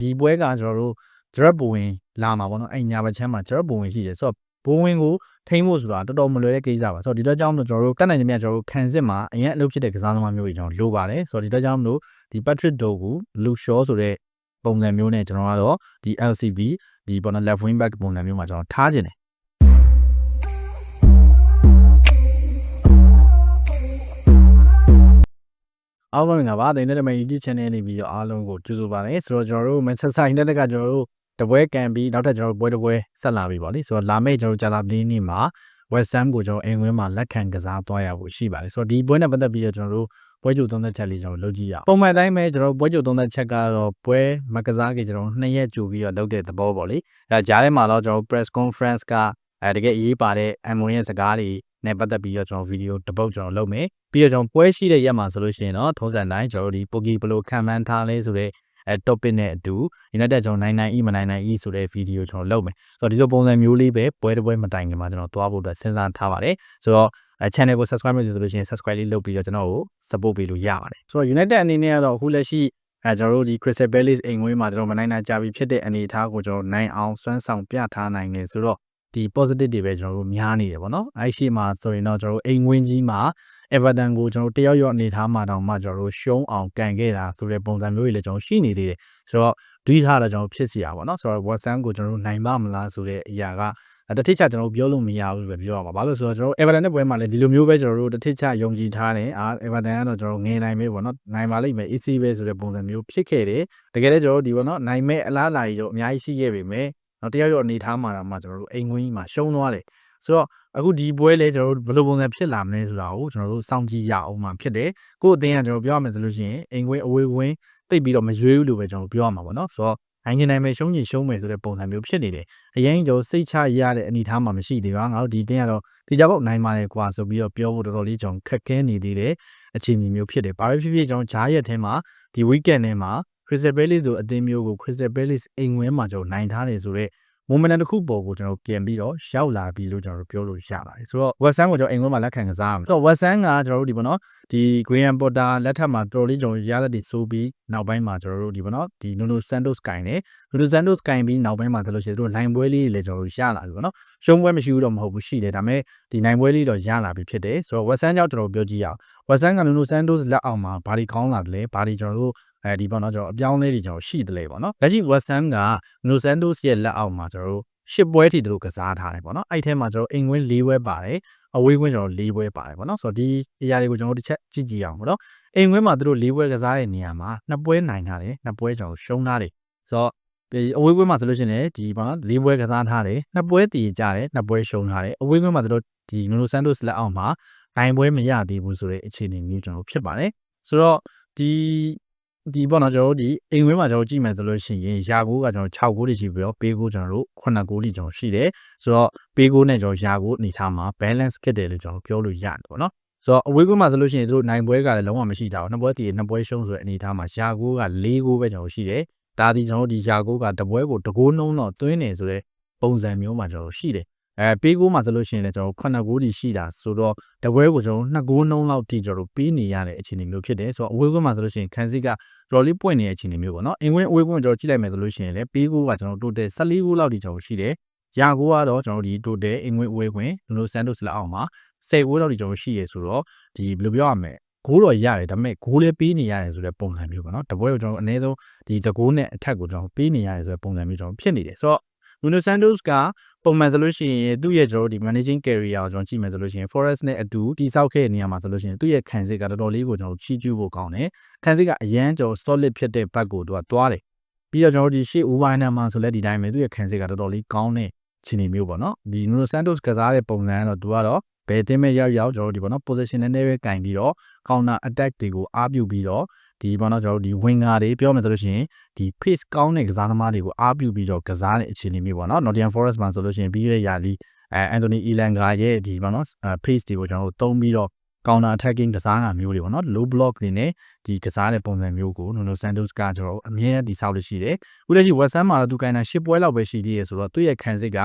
ဒီပွဲကကျွန်တော်တို့ drop ဘဝင်လာမှာပေါ့နော်အဲ့ညာဘက်ချမ်းမှာ drop ဘဝင်ရှိတယ်ဆိုတော့ဘဝင်ကိုထိမ့်ဖို့ဆိုတာတော်တော်မလွယ်တဲ့ကိစ္စပါဆိုတော့ဒီတော့ကြောင့်မလို့ကျွန်တော်တို့တက်နိုင်ကြမြကျွန်တော်တို့ခံစစ်မှာအရင်အလုပ်ဖြစ်တဲ့ကစားသမားမျိုးတွေကျွန်တော်လိုပါတယ်ဆိုတော့ဒီတော့ကြောင့်မလို့ဒီ Patrick Dogu Luke Shaw ဆိုတဲ့ပုံစံမျိုးနဲ့ကျွန်တော်ကတော့ဒီ LCB ဒီပေါ်နော် left wing back ပုံစံမျိုးမှာကျွန်တော်ထားခြင်းတယ် အားလုံးကပါတဲ့နေ့တမ YouTube channel နေပြီးတော့အားလုံးကိုကြိုဆိုပါရစေဆိုတော့ကျွန်တော်တို့ Manchester United ကကျွန်တော်တို့တပွဲကန်ပြီးနောက်ထပ်ကျွန်တော်တို့ပွဲတစ်ပွဲဆက်လာပြီပေါ့လေဆိုတော့လာမယ့်ကျွန်တော်တို့ကြာသာပလေးနေ့မှာ West Ham ကိုကျွန်တော်အင်္ဂွင်းမှာလက်ခံကစားသွားရဖို့ရှိပါတယ်ဆိုတော့ဒီပွဲနဲ့ပတ်သက်ပြီးတော့ကျွန်တော်တို့ပွဲကြိုသုံးသက်ချက်လေးကျွန်တော်လုပ်ကြည့်ရအောင်ပုံမှန်တိုင်းပဲကျွန်တော်ပွဲကြိုသုံးသက်ချက်ကတော့ပွဲမကစားခင်ကျွန်တော်နှစ်ရက်ကြိုပြီးတော့လုပ်တဲ့သဘောပေါ့လေအဲကြားထဲမှာတော့ကျွန်တော် press conference ကအဲတကယ်အရေးပါတဲ့ MON ရဲ့စကားတွေ နဲ့ပတ်သက်ပြီးတော့ကျွန်တော်ဗီဒီယိုတစ်ပုတ်ကျွန်တော်လုပ်မယ်ပြီးတော့ကျွန်တော်ပွဲရှိတဲ့ရက်မှာဆိုလို့ရှိရင်တော့ထုံးစံတိုင်းကျွန်တော်တို့ဒီ Poki ဘယ်လိုခံမှန်းထားလဲဆိုတဲ့အဲ topic နဲ့အတူ United ကျွန်တော်99 e မ99 e ဆိုတဲ့ဗီဒီယိုကျွန်တော်လုပ်မယ်ဆိုတော့ဒီလိုပုံစံမျိုးလေးပဲပွဲတစ်ပွဲမတိုင်ခင်မှာကျွန်တော်သွားဖို့အတွက်စဉ်းစားထားပါတယ်ဆိုတော့အဲ channel ကို subscribe လုပ်ဆိုလို့ရှိရင် subscribe လေးလုပ်ပြီးတော့ကျွန်တော်ကို support ပေးလို့ရပါတယ်ဆိုတော့ United အနေနဲ့ကတော့အခုလက်ရှိအဲကျွန်တော်တို့ဒီ Crystal Palace အိမ်ဝင်းမှာကျွန်တော်မနိုင်နိုင်ကြပြီဖြစ်တဲ့အနေအထားကိုကျွန်တော်နိုင်အောင်စွမ်းဆောင်ပြထားနိုင်တယ်ဆိုတော့ ဒီ positive တွေပဲကျွန်တော်တို့များနေတယ်ဗောနော်အဲ့ရှိမှာဆိုရင်တော့ကျွန်တော်တို့အိမ်ဝင်းကြီးမှာ Everton ကိုကျွန်တော်တို့တယောက်ယောက်အနေထားမှာတောင်မှကျွန်တော်တို့ရှုံးအောင်ကန်ခဲ့တာဆိုတဲ့ပုံစံမျိုးတွေလည်းကျွန်တော်ရှိနေသေးတယ်ဆိုတော့ဒီထားတော့ကျွန်တော်ဖြစ်စီရပါတော့ဆိုတော့ Watson ကိုကျွန်တော်တို့နိုင်ပါမလားဆိုတဲ့အရာကတတိချကျွန်တော်ပြောလို့မရဘူးပဲပြောရမှာဘာလို့ဆိုတော့ကျွန်တော် Everton နဲ့ပွဲမှာလည်းဒီလိုမျိုးပဲကျွန်တော်တို့တတိချယုံကြည်ထားတယ်အာ Everton ကတော့ကျွန်တော်ငယ်နိုင်ပဲပေါ့နော်နိုင်ပါလိမ့်မယ် AC ပဲဆိုတဲ့ပုံစံမျိုးဖြစ်ခဲ့တယ်တကယ်လည်းကျွန်တော်တို့ဒီပေါ့နော်နိုင်မဲ့အလားအလာကြီးကျွန်တော်အများကြီးရှိခဲ့ပေမဲ့ တော့တယောက်ယောက်အနေထားမှာတော့မှကျွန်တော်တို့အိမ်ဝင်းကြီးမှာရှုံးသွားတယ်ဆိုတော့အခုဒီပွဲလဲကျွန်တော်တို့ဘယ်လိုပုံစံဖြစ်လာမလဲဆိုတာကိုကျွန်တော်တို့စောင့်ကြည့်ရအောင်မှာဖြစ်တယ်ကို့အတင်းကကျွန်တော်ပြောရမယ်ဆိုလို့ရှိရင်အိမ်ဝင်းအဝေးဝင်းတိတ်ပြီးတော့မရွေးဘူးလို့ပဲကျွန်တော်ပြောရမှာပေါ့နော်ဆိုတော့နိုင်ကျင်နိုင်မယ်ရှုံးကျင်ရှုံးမယ်ဆိုတဲ့ပုံစံမျိုးဖြစ်နေတယ်အရင်ကျွန်တော်စိတ်ချရတဲ့အနေအထားမှာမရှိသေးပါငါတို့ဒီတင်းကတော့ဒီကြပေါ့နိုင်ပါတယ်ကွာဆိုပြီးတော့ပြောဖို့တော်တော်လေးကျွန်တော်ခက်ခဲနေသေးတယ်အခြေအနေမျိုးဖြစ်တယ်ဘာပဲဖြစ်ဖြစ်ကျွန်တော်ဂျားရက်ထဲမှာဒီ weekend ထဲမှာ Crystal Palace ဆိုအသင်းမျိုးကို Crystal Palace အိမ်ဝင်းမှာကျွန်တော်နိုင်ထားတယ်ဆိုတော့မွန်မနန်တစ်ခုပေါ်ကိုကျွန်တော်ပြန်ပြီးတော့ရောက်လာပြီလို့ကျွန်တော်ပြောလို့ရပါတယ်ဆိုတော့ West Ham ကိုကျွန်တော်အိမ်ဝင်းမှာလက်ခံကစားရမယ်ဆိုတော့ West Ham ကကျွန်တော်တို့ဒီပေါ့နော်ဒီ Graham Potter လက်ထက်မှာတော်တော်လေးကျွန်တော်ရလက်တွေစိုးပြီးနောက်ပိုင်းမှာကျွန်တော်တို့ဒီပေါ့နော်ဒီ Nuno Santos ကင်တယ် Nuno Santos ကင်ပြီးနောက်ပိုင်းမှာဆိုလို့ရှိရင်တို့နိုင်ပွဲလေးတွေလည်းကျွန်တော်တို့ရလာပြီပေါ့နော်ရှုံးပွဲမရှိဘူးတော့မဟုတ်ဘူးရှိတယ်ဒါပေမဲ့ဒီနိုင်ပွဲလေးတော့ရလာပြီဖြစ်တယ်ဆိုတော့ West Ham ကြောင့်ကျွန်တော်ပြောကြည့်ရအောင် West Ham က Nuno Santos လက်အောက်မှာဘာတွေကောင်းလာတယ်လဲဘာတွေကျွန်တော်တို့ အဲဒီပေါ့နော်ကျွန်တော်အပြောင်းလဲတွေကျွန်တော်ရှိတယ်လေပေါ့နော်လက်ရှိ West Ham က Nuno Santos ရဲ့လက်အောက်မှာကျွန်တော်တို့ရှစ်ပွဲထိသူတို့ကစားထားတယ်ပေါ့နော်အဲ့ထဲမှာကျွန်တော်အင်ကွင်း၄ပွဲပါတယ်အဝေးကွင်းကျွန်တော်၄ပွဲပါတယ်ပေါ့နော်ဆိုတော့ဒီအရာတွေကိုကျွန်တော်တို့တစ်ချက်ကြည့်ကြည့်အောင်ပေါ့နော်အင်ကွင်းမှာသူတို့၄ပွဲကစားတဲ့နေရာမှာနှစ်ပွဲနိုင်ထားတယ်နှစ်ပွဲကျွန်တော်ရှုံးထားတယ်ဆိုတော့အဝေးကွင်းမှာဆိုလို့ရှိရင်ဒီပေါ့နော်၄ပွဲကစားထားတယ်နှစ်ပွဲတည်ကြတယ်နှစ်ပွဲရှုံးထားတယ်အဝေးကွင်းမှာသူတို့ဒီနိုနိုဆန်တိုစ်လက်အောက်မှာနိုင်ပွဲမရသေးဘူးဆိုတဲ့အခြေအနေမျိုးကျွန်တော်ဖြစ်ပါတယ်ဆိုတော့ဒီ ဒီပေါ့နော်ကျွန်တော်တို့ဒီအိမ်ဝင်းမှာကျွန်တော်ကြည့်မယ်ဆိုလို့ရှိရင်ယာကိုကကျွန်တော်6ဂိုးတွေရှိပြီးတော့ပေးကိုကျွန်တော်တို့9ဂိုးတွေကျွန်တော်ရှိတယ်ဆိုတော့ပေးကိုနဲ့ကျွန်တော်ယာကိုအနေထားမှာ balance ဖြစ်တယ်လို့ကျွန်တော်ပြောလို့ရတယ်ပေါ့နော်ဆိုတော့အဝေးကွင်းမှာဆိုလို့ရှိရင်တို့နိုင်ပွဲကလည်းလုံးဝမရှိတာဘူးနှစ်ပွဲတည်နှစ်ပွဲရှုံးဆိုတဲ့အနေထားမှာယာကိုက၄ဂိုးပဲကျွန်တော်ရှိတယ်ဒါဒီကျွန်တော်တို့ဒီယာကိုကတပွဲကိုတကိုးနှုံးတော့သွင်းနေဆိုတဲ့ပုံစံမျိုးမှာကျွန်တော်ရှိတယ် အဲပေးကိုမှာဆိုလို့ရှိရင်လည်းကျွန်တော်ခုနှစ်ဂိုးတီရှိတာဆိုတော့တပွဲကိုကျွန်တော်နှစ်ဂိုးနှုံးလောက်တီကျွန်တော်တို့ပေးနေရတဲ့အခြေအနေမျိုးဖြစ်တယ်ဆိုတော့အဝေးကွင်းမှာဆိုလို့ရှိရင်ခန်းစစ်ကတော်လေးပွင့်နေတဲ့အခြေအနေမျိုးပေါ့နော်အင်ကွင်းအဝေးကွင်းကျွန်တော်ကြည့်လိုက်မယ်ဆိုလို့ရှိရင်လည်းပေးကိုကကျွန်တော်တိုတယ်14ဂိုးလောက်တီကျွန်တော်ရှိတယ်ရာကိုကတော့ကျွန်တော်ဒီတိုတယ်အင်ကွင်းအဝေးကွင်းလူလိုဆန်တိုစ်လက်အောက်မှာ10ဂိုးလောက်တီကျွန်တော်ရှိရဆိုတော့ဒီဘယ်လိုပြောရမလဲဂိုးတော့ရတယ်ဒါပေမဲ့ဂိုးလည်းပေးနေရတယ်ဆိုတဲ့ပုံစံမျိုးပေါ့နော်တပွဲကိုကျွန်တော်အနည်းဆုံးဒီတကိုးနဲ့အထက်ကိုကျွန်တော်ပေးနေရတယ်ဆိုတဲ့ပုံစံမျိုးကျွန်တော်ဖြစ်နေတယ်ဆိုတော့ Nuno Santos ကပုံမှန်ဆိုလို့ရှိရင်သူ့ရဲ့ကျွန်တော်ဒီ managing career ကိုကျွန်တော်ကြည့်မယ်ဆိုလို့ရှိရင် Forest နဲ့အတူတိစောက်ခဲ့တဲ့နေရာမှာဆိုလို့ရှိရင်သူ့ရဲ့ခံစစ်ကတော်တော်လေးကိုကျွန်တော်ချီးကျူးဖို့ကောင်းတယ်ခံစစ်ကအရန်ကျွန်တော် solid ဖြစ်တဲ့ဘက်ကိုသူကတွားတယ်ပြီးတော့ကျွန်တော်ဒီရှေ့ Uvaina မှာဆိုလဲဒီတိုင်းပဲသူ့ရဲ့ခံစစ်ကတော်တော်လေးကောင်းတဲ့ခြေနေမျိုးပေါ့နော်ဒီ Nuno Santos ကစားတဲ့ပုံစံကတော့သူကတော့ဘယ်တင်းမဲ့ရောက်ရောက်ကျွန်တော်တို့ဒီပေါ့နော် position နဲ့နဲ့ပဲကင်ပြီးတော့ counter attack တွေကိုအားပြုပြီးတော့ ဒီပေါ့နော်ကျွန်တော်တို့ဒီ winger တွေပြောမယ်ဆိုလို့ရှိရင်ဒီ pace ကောင်းတဲ့ကစားသမားတွေကိုအားပြုပြီးတော့ကစားတဲ့အခြေအနေမျိုးပေါ့နော် Nottingham Forest မှာဆိုလို့ရှိရင်ပြီးရတဲ့ယာလီအဲ Anthony Elanga ရဲ့ဒီပေါ့နော် pace တွေကိုကျွန်တော်တို့သုံးပြီးတော့ counter attacking ကစားတာမျိုးတွေပေါ့နော် low block တွေနဲ့ဒီကစားတဲ့ပုံစံမျိုးကို Nuno Santos ကကျွန်တော်အမြဲတမ်းဒီဆောက်လို့ရှိတယ်။အခုလက်ရှိ West Ham မှာတော့သူကိုင်းတာ10ပွဲလောက်ပဲရှိသေးရဆိုတော့သူ့ရဲ့ခံစစ်က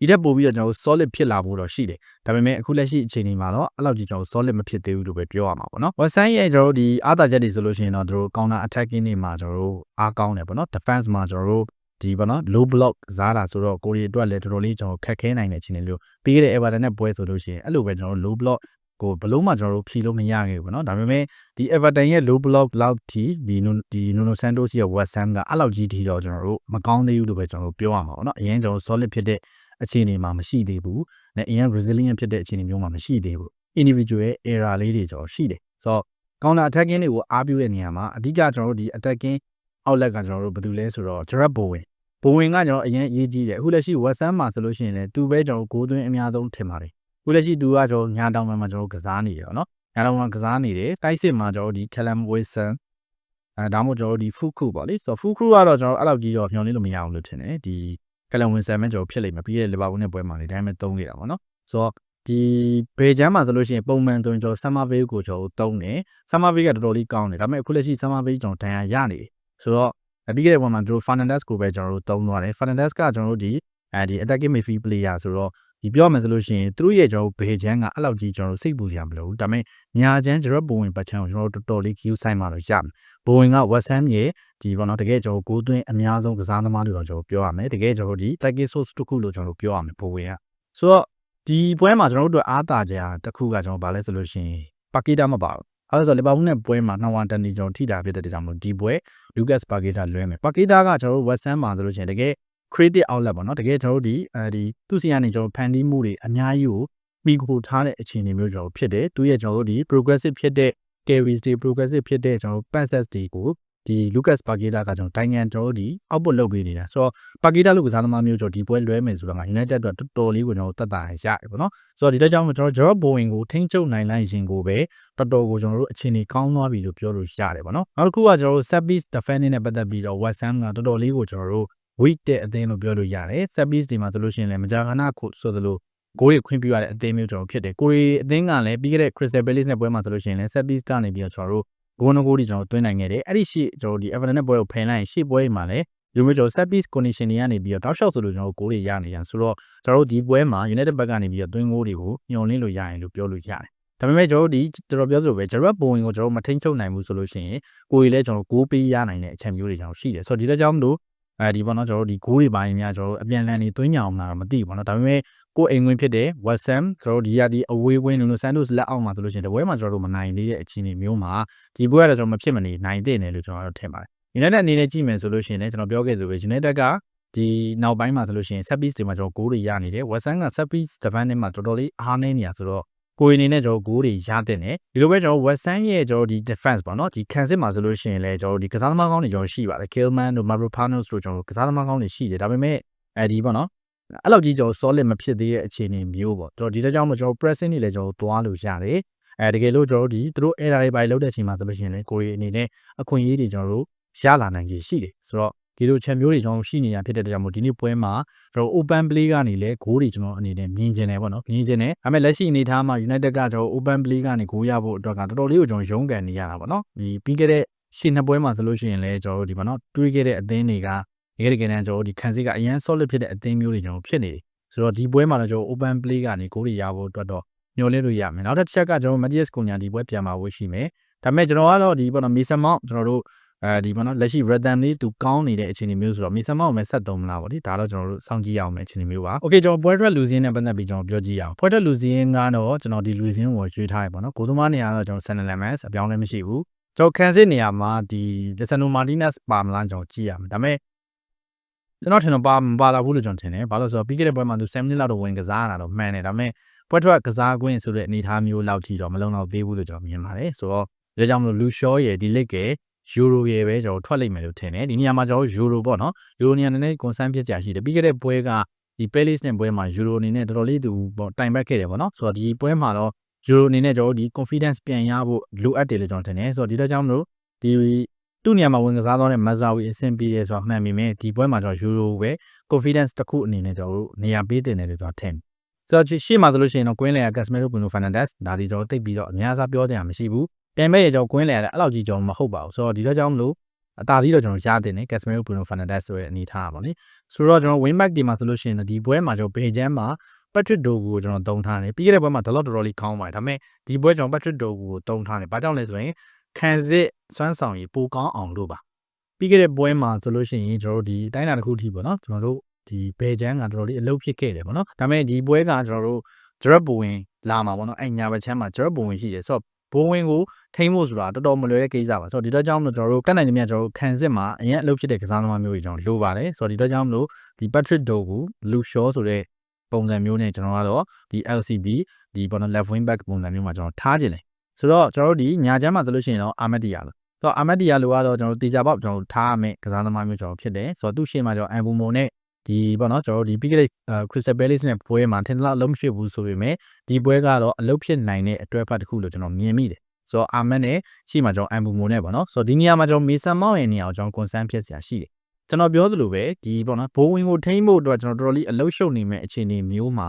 ဒီထက်ပိုပြီးတော့ကျွန်တော်တို့ solid ဖြစ်လာဖို့တော့ရှိတယ်ဒါပေမဲ့အခုလက်ရှိအခြေအနေမှာတော့အဲ့လောက်ကြီးကျွန်တော်တို့ solid မဖြစ်သေးဘူးလို့ပဲပြောရမှာပေါ့နော် Western ရဲ့ကျွန်တော်တို့ဒီအားသာချက်တွေဆိုလို့ရှိရင်တော့သူတို့ counter attacking တွေမှာကျွန်တော်တို့အားကောင်းတယ်ပေါ့နော် defense မှာကျွန်တော်တို့ဒီပေါ့နော် low block စားတာဆိုတော့ကိုရီအတွက်လည်းတော်တော်လေးကျွန်တော်ခက်ခဲနိုင်တဲ့အခြေအနေမျိုးပြီးခဲ့တဲ့ Everton နဲ့ပွဲဆိုလို့ရှိရင်အဲ့လိုပဲကျွန်တော်တို့ low block ကိုဘလို့မှကျွန်တော်တို့ဖြီလို့မရခဲ့ဘူးပေါ့နော်ဒါပေမဲ့ဒီ Everton ရဲ့ low block လောက်ထိဒီဒီ Nuno Santos ရဲ့ West Ham ကအဲ့လောက်ကြီးထိတော့ကျွန်တော်တို့မကောင်းသေးဘူးလို့ပဲကျွန်တော်တို့ပြောရမှာပေါ့နော်အရင်ကျွန်တော်တို့ solid ဖြစ်တဲ့ အခြေအနေမှာမရှိသေးဘူး။နဲ့အရင် resilient ဖြစ်တဲ့အခြေအနေမျိုးမှာမရှိသေးဘူး။ individual ရဲ့ error လေးတွေကျွန်တော်ရှိတယ်။ဆိုတော့ counter attacking တွေကိုအားပြုတဲ့နေရာမှာအဓိကကျွန်တော်တို့ဒီ attacking outlet ကကျွန်တော်တို့ဘာလို့လဲဆိုတော့ Gerard Bowen ဘိုဝင်ကကျွန်တော်အရင်အရေးကြီးတယ်အခုလက်ရှိ West Ham မှာဆိုလို့ရှိရင်လည်းသူပဲကျွန်တော်ဂိုးသွင်းအများဆုံးထင်ပါတယ်အခုလက်ရှိသူကကျွန်တော်ညာတောင်မှာကျွန်တော်ကစားနေတယ်နော်ညာတောင်မှာကစားနေတယ်တိုက်စစ်မှာကျွန်တော်ဒီ Callum Wilson အဲဒါမှမဟုတ်ကျွန်တော်ဒီ Fuku ပေါ့လေဆိုတော့ Fuku ကတော့ကျွန်တော်အဲ့လောက်ကြီးတော့မျှော်လင့်လို့မရအောင်လို့ထင်တယ်ဒီ Callum Wilson ပဲကျွန်တော်ဖြစ်လိမ့်မယ်ပြီးရဲ့ Liverpool နဲ့ပွဲမှာလေဒါပေမဲ့သုံးခဲ့တာပေါ့နော်ဆိုတော့ဒီဘေဂျန်မှာဆိုလို့ရှိရင်ပုံမှန်ဆိုရင်ကျွန်တော် Summerville ကိုကျွန်တော်တုံးတယ် Summerville ကတော်တော်လေးကောင်းတယ်ဒါပေမဲ့အခုလက်ရှိ Summerville ကျွန်တော်ဒဏ်ရာရနေတယ်ဆိုတော့ပြီးခဲ့တဲ့ပွဲမှာတို့ Fernandez ကိုပဲကျွန်တော်တို့တုံးသွားတယ် Fernandez ကကျွန်တော်တို့ဒီအဲဒီ attacking midfield player ဆိုတော့ ဒီပြောမယ်ဆိုလို့ရှိရင်သူတို့ရဲ့ကျွန်တော်တို့ဘေဂျန်ကအဲ့လောက်ကြီးကျွန်တော်တို့စိတ်ပူစရာမလိုဘူးဒါပေမဲ့ညာချမ်းကျွန်တော်ဘိုဝင်ပတ်ချန်ကိုကျွန်တော်တို့တော်တော်လေး queue ဆိုင်မှာတော့ရမယ်ဘိုဝင်က West Ham ရဲ့ဒီပေါ့နော်တကယ်ကျွန်တော်ကိုးသွင်းအများဆုံးကစားသမားတွေတော့ကျွန်တော်ပြောရမယ်တကယ်ကျွန်တော်တို့ဒီ attacking source တစ်ခုလို့ကျွန်တော်တို့ပြောရမယ်ဘိုဝင်ကဆိုတော့ဒီပွဲမှာကျွန်တော်တို့အားတာကြတစ်ခုကကျွန်တော်ဗာလဲဆိုလို့ရှိရင်ပါကီတာမပါဘူးအဲဆိုလီဗာပူးနဲ့ပွဲမှာနှောင်းဝတန်နေကျွန်တော်ထိတာဖြစ်တဲ့ကြောင့်မလို့ဒီပွဲလူကတ်ပါကီတာလွဲမယ်ပါကီတာကကျွန်တော်တို့ West Ham မှာဆိုလို့ရှိရင်တကယ် creative outlet ပေါ့နော်တကယ်ကျွန်တော်တို့ဒီအဲဒီသူ့စီကနေကျွန်တော်ဖန်တီးမှုတွေအများကြီးကိုမိခိုထားတဲ့အခြေအနေမျိုးကျွန်တော်ဖြစ်တယ်သူရဲ့ကျွန်တော်တို့ဒီ progressive ဖြစ်တဲ့ carries တွေ progressive ဖြစ်တဲ့ကျွန်တော်တို့ passes တွေကိုဒီ Lucas Paqueta ကကျွန်တော်တိုင်းငံကျွန်တော်တို့ဒီ output လုပ်ပေးနေတာဆိုတော့ Paqueta လို့ကစားသမားမျိုးကျွန်တော်ဒီပွဲလွဲမယ်ဆိုတော့ငါ United အတွက်တော်တော်လေးကိုကျွန်တော်တက်တာရတယ်ပေါ့နော်ဆိုတော့ဒီတော့ကြောင့်ကျွန်တော် Gerard Bowen ကိုထိန်းချုပ်နိုင်လိုက်ရင်ကိုပဲတော်တော်ကိုကျွန်တော်တို့အခြေအနေကောင်းသွားပြီလို့ပြောလို့ရတယ်ပေါ့နော်နောက်တစ်ခုကကျွန်တော်တို့ set piece defending နဲ့ပတ်သက်ပြီးတော့ West Ham ကတော်တော်လေးကိုကျွန်တော်တို့ weak တဲ့အသင်းလို့ပြောလို့ရတယ် set piece ဒီမှာဆိုလို့ရှိရင်လည်းမကြာခဏခုဆိုသလိုဂိုးတွေခွင့်ပြုရတဲ့အသင်းမျိုးကျွန်တော်ဖြစ်တယ်ကိုရီအသင်းကလည်းပြီးခဲ့တဲ့ Crystal Palace နဲ့ပွဲမှာဆိုလို့ရှိရင်လည်း set piece ကနေပြီးတော့ကျွန်တော်တို့ဂိုးနှဂိုးတွေကျွန်တော်တွင်းနိုင်ခဲ့တယ်အဲ့ဒီရှေ့ကျွန်တော်ဒီ Everton နဲ့ပွဲကိုဖယ်လိုက်ရင်ရှေ့ပွဲမှာလည်းဒီမျိုးကျွန်တော် set piece condition တွေကနေပြီးတော့တောက်လျှောက်ဆိုလို့ကျွန်တော်ဂိုးတွေရနေရဆိုတော့ကျွန်တော်တို့ဒီပွဲမှာ United ဘက်ကနေပြီးတော့တွင်းဂိုးတွေကိုညှော်လင်းလို့ရရင်လို့ပြောလို့ရတယ်ဒါပေမဲ့ကျွန်တော်တို့ဒီတော်တော်ပြောသလိုပဲ Gerard Bowen ကိုကျွန်တော်မထိန်ချုပ်နိုင်ဘူးဆိုလို့ရှိရင်ကိုရီလည်းကျွန်တော်ဂိုးပေးရနိုင်တဲ့အချက်မျိုးတွေကျွန်တော်ရှိတယ်ဆိုတော့ဒီလက်ကြောင့်မလို့ အဲဒီပေါ့နော်ကျွန်တော်တို့ဒီဂိုးတွေပိုင်းများကျွန်တော်တို့အပြန်လန်နေသွင်းကြအောင်လားတော့မသိဘူးပေါ့နော်ဒါပေမဲ့ကိုအိမ်ဝင်ဖြစ်တဲ့ West Ham ကျွန်တော်တို့ဒီရဒီအဝေးဝင်းလူလိုဆန်တိုစ်လက်အောက်မှာဆိုလို့ရှိရင်တပွဲမှာကျွန်တော်တို့မနိုင်သေးတဲ့အခြေအနေမျိုးမှာဒီပွဲကတော့ကျွန်တော်မဖြစ်မနေနိုင်တဲ့နယ်လို့ကျွန်တော်တို့ထင်ပါတယ် United အနေနဲ့ကြည့်မယ်ဆိုလို့ရှိရင်လည်းကျွန်တော်ပြောခဲ့သလိုပဲ United ကဒီနောက်ပိုင်းမှာဆိုလို့ရှိရင် set piece တွေမှာကျွန်တော်ဂိုးတွေရနေတယ် West Ham က set piece defense မှာတော်တော်လေးအားနည်းနေရဆိုတော့ ကိုယ်အနေနဲ့ကျွန်တော်ဂိုးတွေရတဲ့နေဒီလိုပဲကျွန်တော် West Ham ရဲ့ကျွန်တော်ဒီ defense ပေါ့နော်ဒီခံစစ်မှာဆိုလို့ရှိရင်လည်းကျွန်တော်ဒီကစားသမားကောင်းတွေကျွန်တော်ရှိပါတယ် Killman တို့ Mavropanos တို့ကျွန်တော်ကစားသမားကောင်းတွေရှိတယ်ဒါပေမဲ့အဲဒီပေါ့နော်အဲ့လောက်ကြီးကျွန်တော် solid မဖြစ်သေးတဲ့အခြေအနေမျိုးပေါ့ကျွန်တော်ဒီတကြောင်မှကျွန်တော် pressing တွေလည်းကျွန်တော်သွားလို့ရတယ်အဲတကယ်လို့ကျွန်တော်ဒီသူတို့ error တွေပိုင်းလုပ်တဲ့အချိန်မှာဆိုလို့ရှိရင်လည်းကိုရီအနေနဲ့အခွင့်အရေးတွေကျွန်တော်တို့ရလာနိုင်ကြီးရှိတယ်ဆိုတော့ ဒီလိုချက်မျိုးတွေကျွန်တော်ရှိနေတာဖြစ်တဲ့ကြောင့်မို့ဒီနေ့ပွဲမှာကျွန်တော် open play ကနေလည်းဂိုးတွေကျွန်တော်အနေနဲ့မြင်ကျင်တယ်ပေါ့နော်မြင်ကျင်တယ်ဒါပေမဲ့လက်ရှိအနေထားမှာ United ကကျွန်တော် open play ကနေဂိုးရဖို့အတွက်ကတော်တော်လေးကိုကျွန်တော်ရုန်းကန်နေရတာပေါ့နော်ဒီပြီးခဲ့တဲ့ရှင်းနှစ်ပွဲမှာဆိုလို့ရှိရင်လည်းကျွန်တော်တို့ဒီမှာနော်တွေးခဲ့တဲ့အသင်းတွေကတကယ်တကယ်တမ်းကျွန်တော်တို့ဒီခံစစ်ကအရန် solid ဖြစ်တဲ့အသင်းမျိုးတွေကျွန်တော်ဖြစ်နေတယ်ဆိုတော့ဒီပွဲမှာတော့ကျွန်တော် open play ကနေဂိုးတွေရဖို့အတွက်တော့ညှို့လင်းလို့ရမယ်နောက်တစ်ချက်ကကျွန်တော် Matias Cunha ဒီပွဲပြန်มาဖို့ရှိမယ်ဒါပေမဲ့ကျွန်တော်ကတော့ဒီပေါ့နော် Mason Mount ကျွန်တော်တို့ အဲဒီပေါ့နော်လက်ရှိ rhythm လေးသူကောင်းနေတဲ့အခြေအနေမျိုးဆိုတော့ Mason Mount ကိုပဲဆက်သုံးမလားပေါ့ဒီဒါတော့ကျွန်တော်တို့စောင့်ကြည့်ရအောင်မယ့်အခြေအနေမျိုးပါ။ Okay ကျွန်တော်ပွဲထွက်လူစင်းနဲ့ပတ်သက်ပြီးကျွန်တော်ပြောကြည့်ရအောင်။ပွဲထွက်လူစင်းကတော့ကျွန်တော်ဒီလူစင်းကိုရွေးထားရပေါ့နော်။ကိုသမားနေရာတော့ကျွန်တော် San Lemans အပြောင်းလဲမရှိဘူး။ကျွန်တော်ခံစစ်နေရာမှာဒီ Lisandro Martinez ပါမလားကျွန်တော်ကြည့်ရမယ်။ဒါပေမဲ့ကျွန်တော်ထင်တော့ပါမပါလာဘူးလို့ကျွန်တော်ထင်တယ်။ဘာလို့ဆိုတော့ပြီးခဲ့တဲ့ပွဲမှာသူ7မိနစ်လောက်တော့ဝင်ကစားတာတော့မှန်တယ်။ဒါပေမဲ့ပွဲထွက်ကစားခွင့်ဆိုတဲ့အနေအထားမျိုးလောက်ထိတော့မလုံလောက်သေးဘူးလို့ကျွန်တော်မြင်ပါတယ်။ဆိုတော့ဒါကြောင့်မလို့လူရှော့ရဲ့ဒီလစ်က ယူရိုရေပဲကျွန်တော်ထွက်လိမ့်မယ်လို့ထင်တယ်ဒီနေရာမှာကျွန်တော်ယူရိုပေါ့နော်ယူရိုနေရာနည်းနည်းကွန်ဆန်းဖြစ်ကြရှိတယ်ပြီးခဲ့တဲ့ပွဲကဒီ Palace နဲ့ပွဲမှာယူရိုအနေနဲ့တော်တော်လေးသူပေါ့တိုင်ဘက်ခဲ့တယ်ပေါ့နော်ဆိုတော့ဒီပွဲမှာတော့ယူရိုအနေနဲ့ကျွန်တော်ဒီ confidence ပြန်ရဖို့လိုအပ်တယ်လို့ကျွန်တော်ထင်တယ်ဆိုတော့ဒီတော့ကြောင့်မလို့ဒီသူ့နေရာမှာဝင်ကစားသွားတဲ့မဇာဝီအဆင်ပြေတယ်ဆိုတာမှန်ပေမဲ့ဒီပွဲမှာကျွန်တော်ယူရိုပဲ confidence တစ်ခုအနေနဲ့ကျွန်တော်တို့နေရာပေးတင်တယ်လို့ကျွန်တော်ထင်ဆိုတော့ရှေ့မှာဆိုလို့ရှိရင်တော့ကွင်းလေက Casemiro Bruno Fernandes ဒါဒီကျွန်တော်တိတ်ပြီးတော့အများစားပြောတဲ့အရာမရှိဘူး ပြန်မဲ့ရကြောကွင်းလေရတယ်အဲ့လောက်ကြီးကြောမဟုတ်ပါဘူးဆိုတော့ဒီတော့ကြောင့်မလို့အသာသီးတော့ကျွန်တော်ရတင်တယ် Casemiro Bruno Fernandes ဆိုတဲ့အနေထားပါဗောလေဆိုတော့ကျွန်တော် win back ဒီမှာဆိုလို့ရှိရင်ဒီပွဲမှာကျွန်တော်ဘေဂျန်မှာ Patrick Dogu ကိုကျွန်တော်တုံးထားတယ်ပြီးခဲ့တဲ့ပွဲမှာတော်တော်တော်လေးကောင်းပါတယ်ဒါပေမဲ့ဒီပွဲကျွန်တော် Patrick Dogu ကိုတုံးထားတယ်ဘာကြောင့်လဲဆိုရင်ခံစစ်စွမ်းဆောင်ရည်ပိုကောင်းအောင်လို့ပါပြီးခဲ့တဲ့ပွဲမှာဆိုလို့ရှိရင်ကျွန်တော်တို့ဒီတိုင်းတာတစ်ခုထိပေါ့နော်ကျွန်တော်တို့ဒီဘေဂျန်ကတော်တော်လေးအလုပ်ဖြစ်ခဲ့တယ်ပေါ့နော်ဒါပေမဲ့ဒီပွဲကကျွန်တော်တို့ Gerard Bowen လာမှာပေါ့နော်အဲ့ညာဘက်ချမ်းမှာ Gerard Bowen ရှိတယ်ဆိုတော့ Bowen ကိုထိမ့်ဖို့ဆိုတာတော်တော်မလွယ်တဲ့ကိစ္စပါဆိုတော့ဒီတော့ကြောင့်မလို့ကျွန်တော်တို့တက်နိုင်သမျှကျွန်တော်တို့ခံစစ်မှာအရင်အလုပ်ဖြစ်တဲ့ကစားသမားမျိုးတွေကျွန်တော်လိုပါတယ်ဆိုတော့ဒီတော့ကြောင့်မလို့ဒီ Patrick Dogu Lu Shaw ဆိုတဲ့ပုံစံမျိုးနဲ့ကျွန်တော်ကတော့ဒီ LCB ဒီဘောနော် left wing back ပုံစံမျိုးမှာကျွန်တော်ထားခြင်းလေဆိုတော့ကျွန်တော်တို့ဒီညာချမ်းမှာဆိုလို့ရှိရင်တော့ Ahmed Diallo ဆိုတော့ Ahmed Diallo ကတော့ကျွန်တော်တို့တေချာပေါက်ကျွန်တော်တို့ထားရမယ့်ကစားသမားမျိုးကျွန်တော်ဖြစ်တယ်ဆိုတော့သူ့ရှေ့မှာကျွန်တော် Ambumo နဲ့ ဒီပေါ့နော်ကျွန်တော်တို့ဒီပြီးခဲ့တဲ့ Crystal Palace နဲ့ပွဲမှာထင်သလောက်အလုံးမဖြစ်ဘူးဆိုပေမဲ့ဒီပွဲကတော့အလုပ်ဖြစ်နိုင်တဲ့အတွဲဖတ်တစ်ခုလို့ကျွန်တော်မြင်မိတယ်ဆိုတော့အာမန်နဲ့ရှိမှကျွန်တော်အမ်ဘူမိုနဲ့ပေါ့နော်ဆိုတော့ဒီနေရာမှာကျွန်တော်မေဆန်မောင်းရဲ့နေရာကိုကျွန်တော်ကွန်ဆန်းဖြစ်စရာရှိတယ်ကျွန်တော်ပြောသလိုပဲဒီပေါ့နော်ဘိုးဝင်ကိုထိမ့်ဖို့အတွက်ကျွန်တော်တော်တော်လေးအလုရှုပ်နေမဲ့အခြေအနေမျိုးမှာ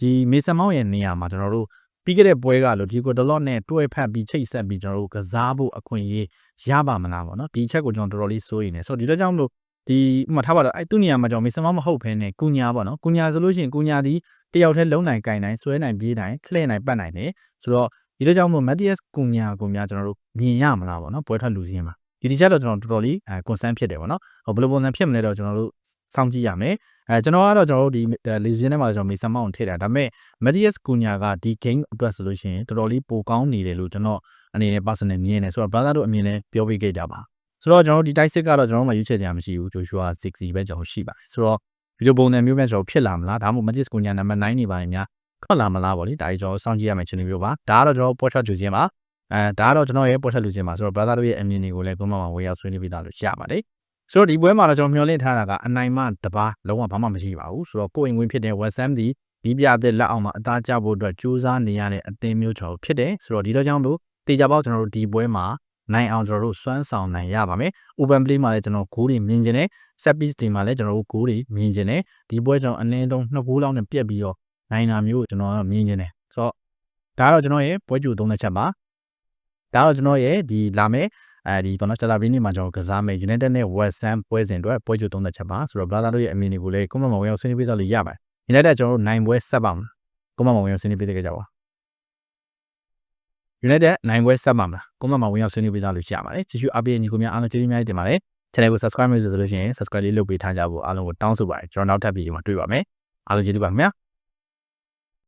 ဒီမေဆန်မောင်းရဲ့နေရာမှာကျွန်တော်တို့ပြီးခဲ့တဲ့ပွဲကလို့ဒီကိုဒလော့နဲ့တွဲဖက်ပြီးချိတ်ဆက်ပြီးကျွန်တော်တို့ကစားဖို့အခွင့်အရေးရပါမလားပေါ့နော်ဒီချက်ကိုကျွန်တော်တော်တော်လေးစိုးရိမ်နေဆိုတော့ဒီတော့ကြောင့်မလို့ ဒီဥမာထားပါတော့အဲ့သူ့နေရာမှာကျွန်တော်မေဆန်မောင်းမဟုတ်ဘဲနဲ့ကုညာပေါ့နော်ကုညာဆိုလို့ရှိရင်ကုညာဒီတယောက်တည်းလုံးနိုင်ကင်နိုင်ဆွဲနိုင်ပြေးနိုင်ခလဲ့နိုင်ပတ်နိုင်တယ်ဆိုတော့ဒီလိုကြောင့်မို့ Matthias ကုညာကိုများကျွန်တော်တို့မြင်ရမလားပေါ့နော်ပွဲထွက်လူစင်းမှာဒီဒီချက်တော့ကျွန်တော်တော်တော်လေးအဲ concern ဖြစ်တယ်ပေါ့နော်ဟိုဘယ်လိုပုံစံဖြစ်မလဲတော့ကျွန်တော်တို့စောင့်ကြည့်ရမယ်အဲကျွန်တော်ကတော့ကျွန်တော်တို့ဒီလူစင်းထဲမှာကျွန်တော်မေဆန်မောင်းထည့်တာဒါပေမဲ့ Matthias ကုညာကဒီ game အတွက်ဆိုလို့ရှိရင်တော်တော်လေးပိုကောင်းနေတယ်လို့ကျွန်တော်အနေနဲ့ personal မြင်နေဆိုတော့ brother တို့အမြင်လည်းပြောပြခဲ့ကြပါ ဆိုတော့ကျွန်တော်တို့ဒီ type 6ကတော့ကျွန်တော်တို့မှရွေးချယ်ကြမရှိဘူး Joshua 60ပဲကျွန်တော်ရှိပါတယ်ဆိုတော့ဗီဒီယိုပုံစံမျိုးပဲကျွန်တော်ဖြစ်လာမလားဒါမှမဟုတ် Matthias ကုညာနံပါတ်9နေပါရင်များထွက်လာမလားပေါ့လေဒါကြီးကျွန်တော်စောင့်ကြည့်ရမယ်ချင်လို့ပြောပါဒါကတော့ကျွန်တော်ပေါ်ထွက်ကြည့်ခြင်းပါအဲဒါကတော့ကျွန်တော်ရဲ့ပေါ်ထွက်လူခြင်းပါဆိုတော့ brother တို့ရဲ့အမြင်တွေကိုလည်းကိုမမဝေရောက်ဆွေးနွေးပြီးသားလို့ရပါတယ်ဆိုတော့ဒီပွဲမှာတော့ကျွန်တော်မျှော်လင့်ထားတာကအနိုင်မတပါလုံးဝဘာမှမရှိပါဘူးဆိုတော့ကိုယ်ဝင်ဖြစ်တဲ့ West Ham ဒီဒီပြတဲ့လက်အောက်မှာအသားကျဖို့အတွက်ကြိုးစားနေရတဲ့အသင်းမျိုးကျွန်တော်ဖြစ်တယ်ဆိုတော့ဒီတော့ကြောင့်လို့တေချာပေါက်ကျွန်တော်တို့ဒီပွဲမှာ နိုင်အောင်ကျွန်တော်တို့စွမ်းဆောင်နိုင်ရပါမယ်။ Open Play မှာလည်းကျွန်တော်ဂိုးတွေမြင်ကျင်တယ်။ Set piece တွေမှာလည်းကျွန်တော်တို့ဂိုးတွေမြင်ကျင်တယ်။ဒီပွဲကျွန်တော်အနည်းဆုံးနှစ်ဂိုးလောက်နဲ့ပြက်ပြီးတော့နိုင်တာမျိုးကိုကျွန်တော်မြင်ကျင်တယ်။ဆိုတော့ဒါကတော့ကျွန်တော်ရဲ့ပွဲကြိုသုံးသက်ချက်ပါ။ဒါတော့ကျွန်တော်ရဲ့ဒီလာမယ့်အဲဒီတော့နော်ချလာဘီနီမှာကျွန်တော်ကစားမယ် United နဲ့ West Ham ပွဲစဉ်အတွက်ပွဲကြိုသုံးသက်ချက်ပါဆိုတော့ brother တို့ရဲ့အမြင်တွေကိုလည်း comment မှာဝင်အောင်ဆွေးနွေးပေးသွားလို့ရပါတယ်။ United ကျွန်တော်တို့နိုင်ပွဲဆက်ပါမလား။ comment မှာဝင်အောင်ဆွေးနွေးပေးကြပါ United နိုင်ပွဲဆက်ပါမလား။ comment မှာဝင်အောင်ဆွေးနွေးပေးသွားလို့ရပါတယ်။ကြည့်ရှုအပိညီကိုများအားလုံးကျေးဇူးများတင်ပါတယ်။ channel ကို subscribe လုပ်ဆိုလို့ရှိရင် subscribe လေးလုပ်ပေးထားကြဖို့အားလုံးကိုတောင်းဆိုပါတယ်။ကျွန်တော်နောက်ထပ်ဗီဒီယိုမှာတွေ့ပါမယ်။အားလုံးကျေးဇူးပါခင်ဗျာ။